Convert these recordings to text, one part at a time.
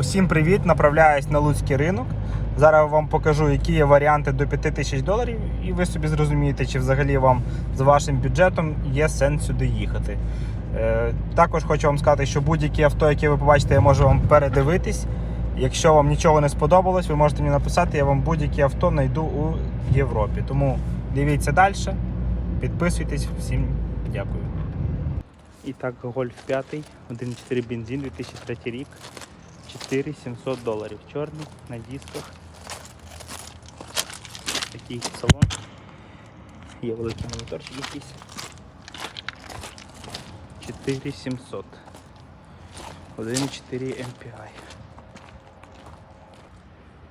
Усім привіт! Направляюсь на Луцький ринок. Зараз вам покажу, які є варіанти до 5 тисяч доларів, і ви собі зрозумієте, чи взагалі вам з вашим бюджетом є сенс сюди їхати. Е, також хочу вам сказати, що будь-яке авто, яке ви побачите, я можу вам передивитись. Якщо вам нічого не сподобалось, ви можете мені написати, я вам будь-яке авто знайду у Європі. Тому дивіться далі, підписуйтесь, всім дякую. І так, Гольф 5, 1.4 бензин, 2003 рік. 4700 доларів. Чорний на дисках. Такий салон. Є великий моніторчик якийсь. 4700. 1.4 MPI.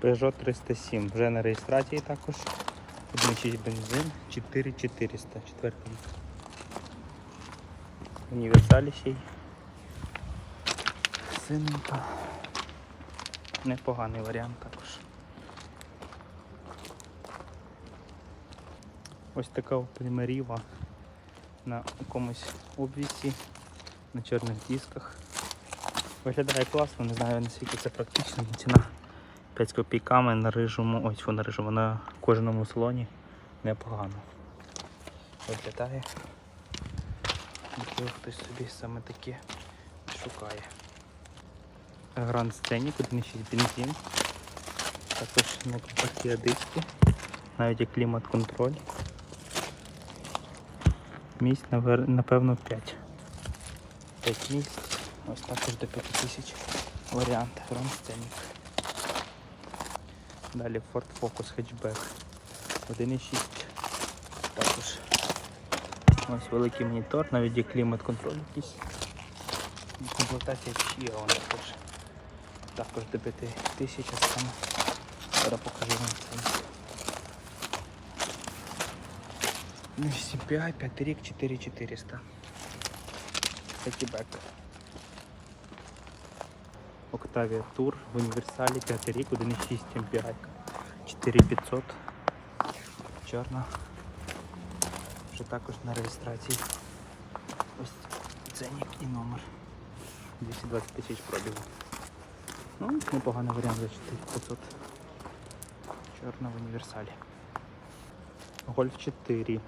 Peugeot 307. Вже на реєстрації також. 1.6 бензин, 4400. Четвертий. Універсалі ще. Непоганий варіант також. Ось така примеріва на якомусь обвісі, на чорних дисках. Виглядає класно, не знаю наскільки це практично, ціна 5 з копійками на рижому, ось на рижому, на кожному салоні непогано. Виглядає. Можливо, хтось собі саме таке шукає. Гранд Сценік, 1.6 бензин. Також на компакті диски, навіть є клімат-контроль. Місць, напевно, 5. 5 місць. Ось також до 5000 варіант Гранд Сценік. Далі Ford Focus Hatchback 1.6. Також ось великий монітор, навіть є клімат-контроль якийсь. Комплектація Chia вона також. Також до 5 тисяч саме. Зараз покажу вам це. Ну, CPI 5 рік 4400. Хетібек. Octavia Tour в універсалі 5 рік 1.6 MPI. 4500. Чорна. Вже також на реєстрації. Ось ценник і номер. 220 тисяч пробігу. Ну, непоганий варіант за 4500. Чорна в універсалі. Гольф 4.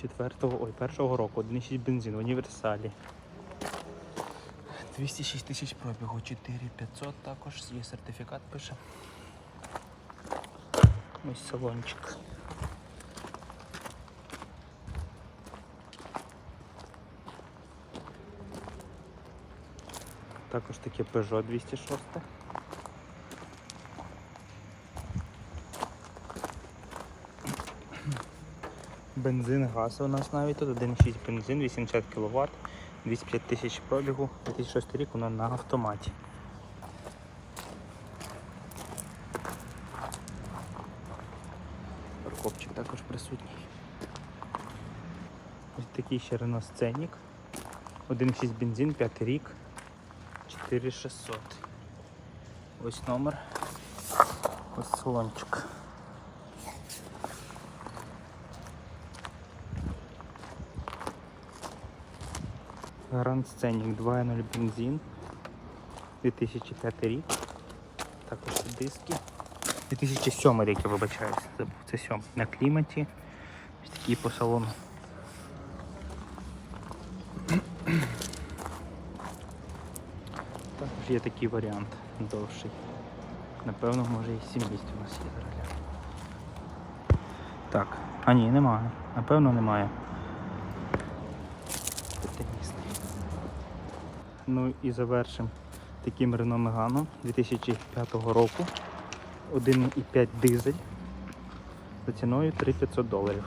Четвертого, ой, першого року, 1,6 бензин в універсалі. 206 тисяч пробігу, 4500 також, є сертифікат пише. Ось салончик. Також таке Peugeot 206. Бензин, газ у нас навіть тут 1,6 бензин, 80 кВт, 205 тисяч пробігу, 2006 рік воно на автоматі. Парковчик також присутній. Ось такий ще Renault Scenic. 1,6 бензин, 5 рік. 4600. Ось номер. Ось салончик. Гранд Сценік 2.0 бензин. 2005 рік. Також є диски. 2007 рік, я вибачаюсь. Забув, це 7. На кліматі. Ось такі по салону. Є такий варіант довший. Напевно, може і 7 місць у нас є зараз. Так, а ні, немає. Напевно немає. Ну і завершимо таким Renault Megane 2005 року. 1,5 дизель за ціною 3500 доларів.